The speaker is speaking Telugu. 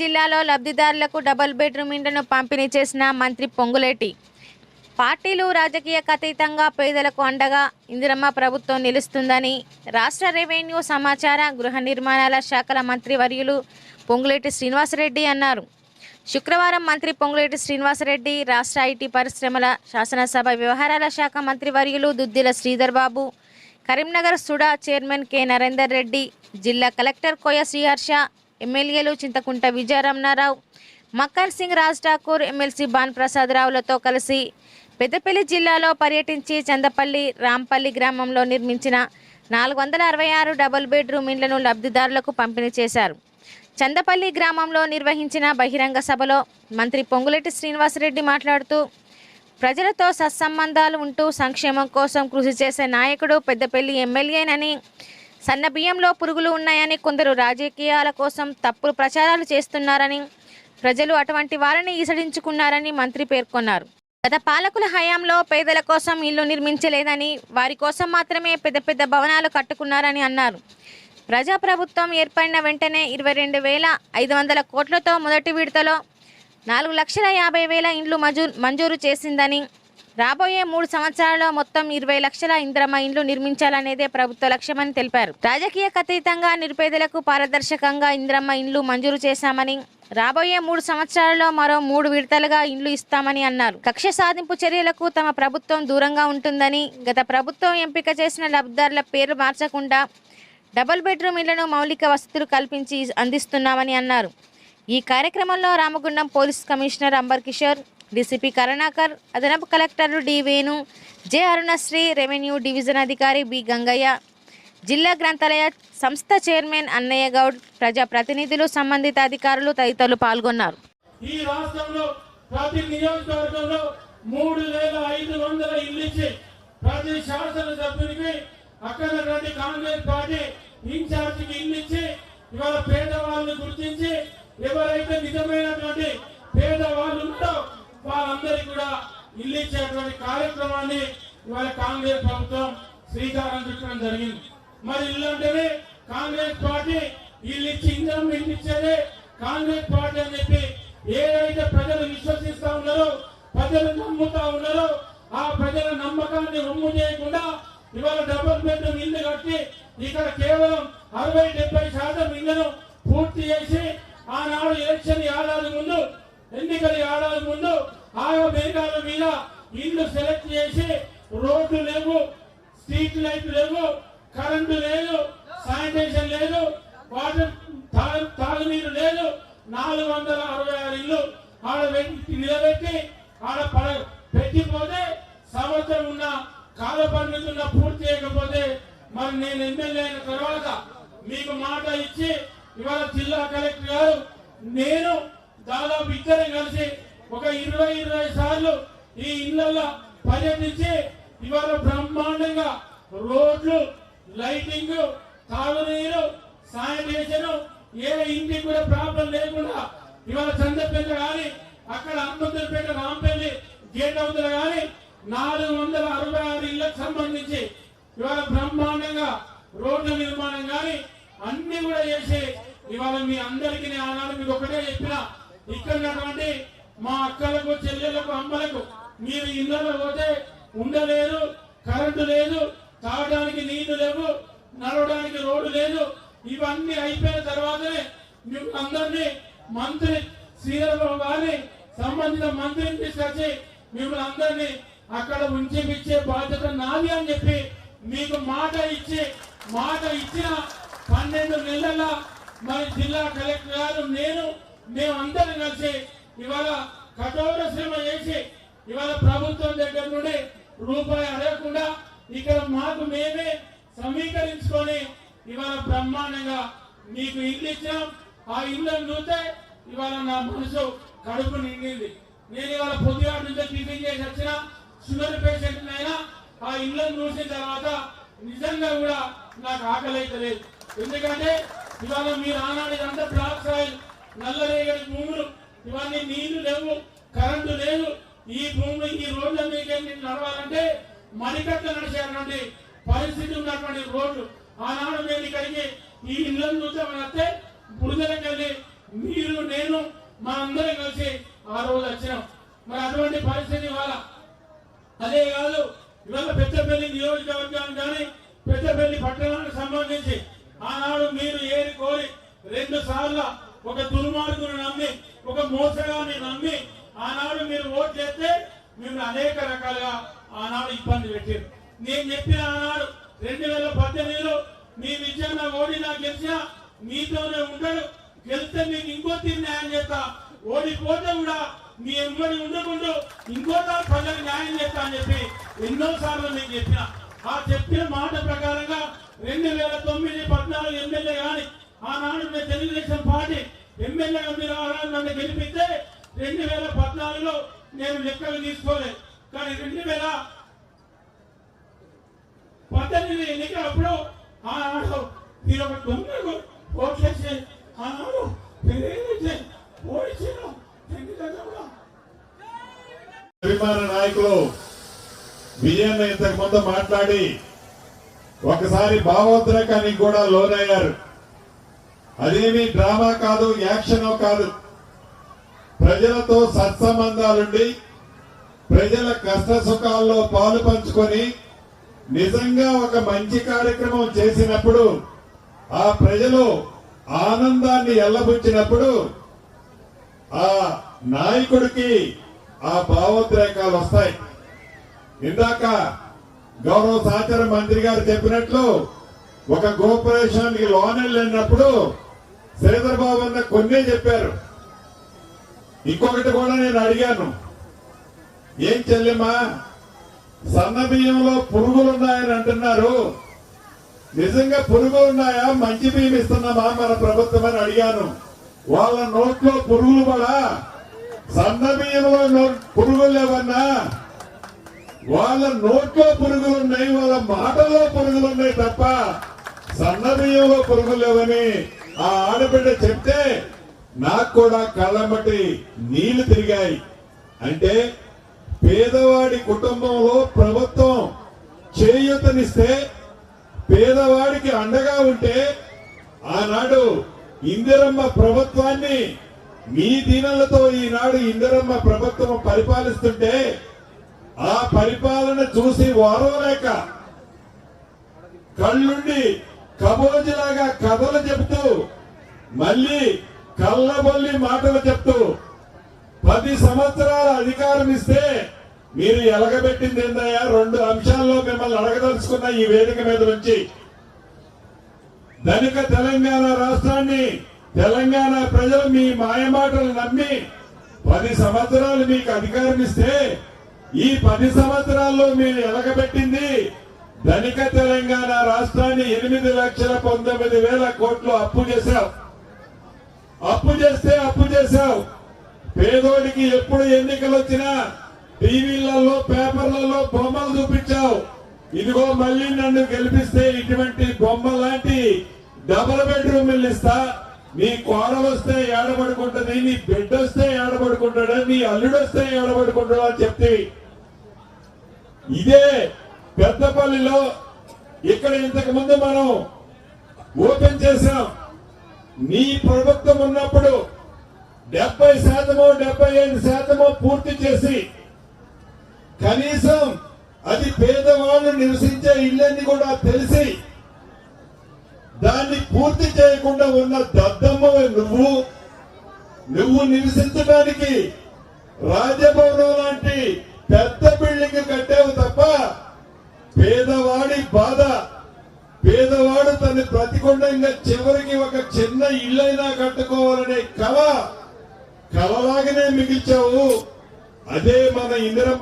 జిల్లాలో లబ్ధిదారులకు డబుల్ బెడ్రూమ్ ఇండ్లను పంపిణీ చేసిన మంత్రి పొంగులేటి. పార్టీలు రాజకీయకు అతీతంగా పేదలకు అండగా ఇందిరమ్మ ప్రభుత్వం నిలుస్తుందని రాష్ట్ర రెవెన్యూ సమాచార గృహ నిర్మాణాల శాఖల మంత్రి వర్యులు పొంగులేటి శ్రీనివాసరెడ్డి అన్నారు. శుక్రవారం మంత్రి పొంగులేటి శ్రీనివాసరెడ్డి రాష్ట్ర ఐటీ పరిశ్రమల శాసనసభ వ్యవహారాల శాఖ మంత్రి వర్యులు Duddilla Sridhar Babu Karimnagar SUDA chairman K Narender Reddy జిల్లా కలెక్టర్ కోయ శ్రీహర్ష ఎమ్మెల్యేలు చింతకుంట విజయరమణారావు మక్కర్ సింగ్ రాజ్ ఠాకూర్ ఎమ్మెల్సీ బాన్ ప్రసాద్ రావులతో కలిసి పెద్దపల్లి జిల్లాలో పర్యటించి చందపల్లి రాంపల్లి గ్రామంలో నిర్మించిన నాలుగు వందల అరవై ఆరు డబుల్ బెడ్రూమ్ ఇండ్లను లబ్ధిదారులకు పంపిణీ చేశారు. చందపల్లి గ్రామంలో నిర్వహించిన బహిరంగ సభలో మంత్రి పొంగులెట్టి శ్రీనివాసరెడ్డి మాట్లాడుతూ ప్రజలతో సత్సంబంధాలు ఉంటూ సంక్షేమం కోసం కృషి చేసే నాయకుడు పెద్దపల్లి ఎమ్మెల్యేనని సన్న బియ్యంలో పురుగులు ఉన్నాయని కొందరు రాజకీయాల కోసం తప్పుడు ప్రచారాలు చేస్తున్నారని ప్రజలు అటువంటి వారిని ఈసడించుకున్నారని మంత్రి పేర్కొన్నారు. గత పాలకుల హయాంలో పేదల కోసం ఇల్లు నిర్మించలేదని వారి కోసం మాత్రమే పెద్ద పెద్ద భవనాలు కట్టుకున్నారని అన్నారు. ప్రజాప్రభుత్వం ఏర్పడిన వెంటనే ఇరవై రెండు వేల ఐదు వందల కోట్లతో మొదటి విడతలో నాలుగు లక్షల యాభై వేల ఇండ్లు మంజూరు మంజూరు చేసిందని రాబోయే మూడు సంవత్సరాల్లో మొత్తం ఇరవై లక్షల ఇంద్రమ ఇండ్లు నిర్మించాలనేదే ప్రభుత్వ లక్ష్యమని తెలిపారు. రాజకీయ అతీతంగా నిరుపేదలకు పారదర్శకంగా ఇంద్రమ్మ ఇండ్లు మంజూరు చేశామని రాబోయే మూడు సంవత్సరాల్లో మరో మూడు విడతలుగా ఇండ్లు ఇస్తామని అన్నారు. కక్ష సాధింపు చర్యలకు తమ ప్రభుత్వం దూరంగా ఉంటుందని గత ప్రభుత్వం ఎంపిక చేసిన లబ్ధిదారుల పేరు మార్చకుండా డబుల్ బెడ్రూమ్ ఇళ్ళను మౌలిక వసతులు కల్పించి అందిస్తున్నామని అన్నారు. ఈ కార్యక్రమంలో Ramagundam police commissioner Ambar Kishore DCP Karunakar అదనపు కలెక్టర్లు D Venu J Arunasri revenue division అధికారి బి గంగయ్య. జిల్లా గ్రంథాలయ సంస్థ చైర్మన్ అన్నయ్య గౌడ్ ప్రజాప్రతినిధులు సంబంధిత అధికారులు తదితరులు పాల్గొన్నారు. ఈ రాష్ట్రంలో ప్రతి నియోజకవర్గంలో మూడు వేల ఐదు వందల ఇల్లు ఇచ్చి ప్రతి శాసనసభ్యునికి అక్కడ కాంగ్రెస్ పార్టీ ఇన్ఛార్జికి ఇల్లు ఇచ్చి ఇవాళ పేదవాళ్ళని గుర్తించి ఎవరైతే నిజమైనటువంటి పేదవాళ్ళు ఉంటారో వాళ్ళందరికీ కూడా ఇల్లు ఇచ్చేటువంటి కార్యక్రమాన్ని ఇవాళ కాంగ్రెస్ ప్రభుత్వం శ్రీకారం చుట్టడం జరిగింది. మరి ఇల్లు అంటేనే కాంగ్రెస్ పార్టీ ఇల్లు ఇచ్చి ఇంధనం ఇల్లు ఇచ్చేదే కాంగ్రెస్ పార్టీ అని చెప్పి ఏదైతే ప్రజలు విశ్వసిస్తా ఉన్నారో ప్రజలు నమ్ముతా ఉన్నారో ఆ ప్రజల నమ్మకాన్ని రొమ్ము చేయకుండా ఇవాళ డబుల్ బెడ్రూమ్ ఇల్లు కట్టి ఇక్కడ కేవలం అరవై డెబ్బై శాతం ఇళ్ళను పూర్తి చేసి ఆనాడు ఎలక్షన్ ఏడాది ముందు ఎన్నికల ఏడాది ముందు ఆయా మేఘాల మీద ఇల్లు సెలెక్ట్ చేసి రోడ్లు లేవు స్ట్రీట్ లైట్ లేవు కరెంటు లేదు శానిటేషన్ లేదు వాటర్ తాగునీరు లేదు నాలుగు వందల అరవై ఆరు ఇల్లు ఆడ నిలబెట్టి ఆడ పడ పెట్టిపోతే సంవత్సరం ఉన్న కాల పరిమితున్న పూర్తి చేయకపోతే మరి నేను ఎమ్మెల్యే అయిన తర్వాత మీకు మాట ఇచ్చి ఇవాళ జిల్లా కలెక్టర్ గారు నేను దాదాపు ఇద్దరం కలిసి ఒక ఇరవై ఇరవై సార్లు ఈ ఇళ్ళలో పర్యటించి ఇవాళ బ్రహ్మాండంగా రోడ్లు లైటింగ్ తాగునీరు శానిటేషన్ ఏ ఇంటికి కూడా ప్రాబ్లం లేకుండా ఇవాళ చంద్రపేట కానీ అక్కడ హనుమంతులపేట రాంపల్లి గేట్ అవుతులు కానీ నాలుగు వందల అరవై ఆరు ఇళ్ళకు సంబంధించి ఇవాళ బ్రహ్మాండంగా రోడ్ల నిర్మాణం కానీ అన్ని కూడా చేసి ఇవాళ మీ అందరికీ నేను ఆనాడు మీకు ఒకటే చెప్పిన ఇక్కడ ఉన్నటువంటి మా అక్కలకు చెల్లెలకు అమ్మలకు మీరు ఇళ్ళలో పోతే ఉండలేరు. కరెంటు లేదు తాగడానికి నీళ్ళు లేవు నడవడానికి రోడ్డు లేదు. ఇవన్నీ అయిపోయిన తర్వాతనే మేము అందరినీ మంత్రి శ్రీధరబాబు గారిని సంబంధిత మంత్రిని తీసుకొచ్చి మిమ్మల్ని అందరినీ అక్కడ ఉంచిపిచ్చే బాధ్యత నాది అని చెప్పి మీకు మాట ఇచ్చి మాట ఇచ్చిన పన్నెండు నెలల మరి జిల్లా కలెక్టర్ గారు నేను మేమందరం కలిసి ఇవాళ కఠోర శ్రమ చేసి ఇవాళ ప్రభుత్వం దగ్గర నుండి రూపాయి అడగకుండా ఇక్కడ మాకు మేమే సమీకరించుకొని ఇవాళ బ్రహ్మాండంగా మీకు ఇల్లు ఇచ్చాం ఆ ఇల్లును చూస్తే ఇవాళ నా మనసు కడుపు నిండింది. నేను ఇవాళ పొద్దుగాటి నుంచి టిఫిన్ చేసి వచ్చిన షుగర్ పేషెంట్ అయినా ఆ ఇల్లును చూసిన తర్వాత నిజంగా కూడా నాకు ఆకలి అయితే ఎందుకంటే ఇవాళ మీరు ఆనాడు ఇదంతా బ్లాక్ సాయిల్ నల్లరేగడి భూములు. ఇవన్నీ నీళ్ళు లేవు కరెంటు లేదు. ఈ భూమి ఈ రోడ్ల మీద నడవాలంటే మణికట్ట నడిచేటువంటి పరిస్థితి ఉన్నటువంటి రోడ్లు. ఆనాడు మేము ఇక్కడికి ఈ ఇళ్ళను చూసామని వస్తే బురదలకు వెళ్ళి మీరు నేను మా అందరం కలిసి ఆ రోజు వచ్చినాం. మరి అటువంటి పరిస్థితి ఇవాళ. అదే కాదు ఇవాళ పెద్దపల్లి నియోజకవర్గానికి కానీ పెద్దపల్లి పట్టణానికి సంబంధించి ఆనాడు మీరు ఏరి కోరి రెండు సార్లు ఒక దుర్మార్గును నమ్మి ఒక మోసగాన్ని నమ్మి ఆనాడు మీరు ఓట్ చేస్తే మిమ్మల్ని అనేక రకాలుగా ఆనాడు ఇబ్బంది పెట్టారు. నేను చెప్పిన ఆనాడు రెండు వేల పద్దెనిమిదిలో మీ విజయన్న ఓడినా గెలిచినా మీతోనే ఉండడు. గెలిస్తే మీకు ఇంకో తీరు న్యాయం చేస్తా. ఓడిపోతే కూడా మీ ఎమ్మడి ఉండకుండా ఇంకోసారి ప్రజలకు న్యాయం చేస్తా అని చెప్పి ఎన్నో సార్లు నేను చెప్పిన. ఆ చెప్పిన మాట ప్రకారంగా రెండు వేల తొమ్మిది పద్నాలుగు ఎమ్మెల్యే కానీ ఆనాడు నేను తెలుగుదేశం పార్టీ ఎమ్మెల్యేగా మీరు ఆనాడు నన్ను గెలిపిస్తే రెండు వేల పద్నాలుగులో నేను లెక్కలు తీసుకోలేదు. కానీ రెండు వేల పద్దెనిమిది ఎన్నికలప్పుడు ఆనాడు మీరు ఒక దొంగకు ఓట్లేసి ఆనాడు అభిమాన నాయకులు విజయన్న ఇంతకు ముందు మాట్లాడి ఒకసారి భావోద్రేకానికి కూడా లోనయ్యారు. అదేమి డ్రామా కాదు యాక్షన్ కాదు. ప్రజలతో సత్సంబంధాలుండి ప్రజల కష్ట సుఖాల్లో పాలు పంచుకొని నిజంగా ఒక మంచి కార్యక్రమం చేసినప్పుడు ఆ ప్రజలు ఆనందాన్ని ఎల్లబుచ్చినప్పుడు ఆ నాయకుడికి ఆ భావోద్రేకాలు వస్తాయి. ఇందాక గౌరవ సహచార మంత్రి గారు చెప్పినట్లు ఒక గోపరేషన్కి లోన్ వెళ్ళినప్పుడు శ్రీధర్ బాబు అన్న కొన్నే చెప్పారు. ఇంకొకటి కూడా నేను అడిగాను. ఏం చెల్లెమ్మా సన్న బియ్యంలో పురుగులు ఉన్నాయని అంటున్నారు. నిజంగా పురుగులు ఉన్నాయా? మంచి బియ్యం ఇస్తున్నామా మన ప్రభుత్వం అని అడిగాను. వాళ్ళ నోట్లో పురుగులు కూడా సన్న బియ్యంలో పురుగులు లేవన్నా వాళ్ళ నోట్లో పురుగులు ఉన్నాయి వాళ్ళ మాటల్లో పురుగులు ఉన్నాయి తప్ప సన్న బియ్యంలో పురుగులు లేవని ఆ ఆడబిడ్డ చెప్తే నాకు కూడా కళ్ళంబట్టి నీళ్ళు తిరిగాయి. అంటే పేదవాడి కుటుంబంలో ప్రభుత్వం చేయూతనిస్తే పేదవాడికి అండగా ఉంటే ఆనాడు ఇందిరమ్మ ప్రభుత్వాన్ని మీ దీనలతో ఈనాడు ఇందిరమ్మ ప్రభుత్వం పరిపాలిస్తుంటే ఆ పరిపాలన చూసి వారోలేక కళ్ళుండి కబోజిలాగా కథలు చెప్తూ మళ్ళీ కళ్ళబొల్లి మాటలు చెప్తూ పది సంవత్సరాల అధికారం ఇస్తే మీరు ఎలగబెట్టింది ఏందయ్యా? రెండు అంశాల్లో మిమ్మల్ని అడగదలుచుకున్న ఈ వేదిక మీద నుంచి ధనిక తెలంగాణ రాష్ట్రాన్ని తెలంగాణ ప్రజలు మీ మాయమాటలు నమ్మి పది సంవత్సరాలు మీకు అధికారం ఇస్తే ఈ పది సంవత్సరాల్లో మీరు ఎలగబెట్టింది ధనిక తెలంగాణ రాష్ట్రాన్ని ఎనిమిది లక్షల పంతొమ్మిది వేల కోట్లు అప్పు చేశారు అప్పు చేస్తే అప్పు చేశావు. పేదోడికి ఎప్పుడు ఎన్నికలు వచ్చినా టీవీలలో పేపర్లలో బొమ్మలు చూపించావు. ఇదిగో మళ్ళీ నన్ను గెలిపిస్తే ఇటువంటి బొమ్మ లాంటి డబుల్ బెడ్రూమ్ ఇల్లు ఇస్తా. నీ కోడలు వస్తే ఏడబడుకుంటుంది నీ బిడ్డ వస్తే ఏడబడుకుంటాడు నీ అల్లుడు వస్తే ఏడబడుకుంటాడు అని చెప్తే ఇదే పెద్దపల్లిలో ఇక్కడ ఇంతకు ముందు మనం ఓపెన్ చేసాం నీ ప్రభుత్వం ఉన్నప్పుడు డెబ్బై శాతమో డెబ్బై ఐదు శాతమో పూర్తి చేసి కనీసం అది పేదవాళ్ళు నివసించే ఇళ్ళని కూడా తెలిసి దాన్ని పూర్తి చేయకుండా ఉన్న దద్దమ్మ నువ్వు నువ్వు నివసించడానికి రాజభవనం లాంటి పెద్ద బిల్డింగ్ కట్టావు తప్ప పేదవాడి బాధ పేదవాడు తన ప్రతికొండంగా చివరికి ఒక చిన్న ఇళ్ళైనా కట్టుకోవాలనే కళ కళలాగానే మిగిల్చావు. అదే మన ఇందిరమ్మ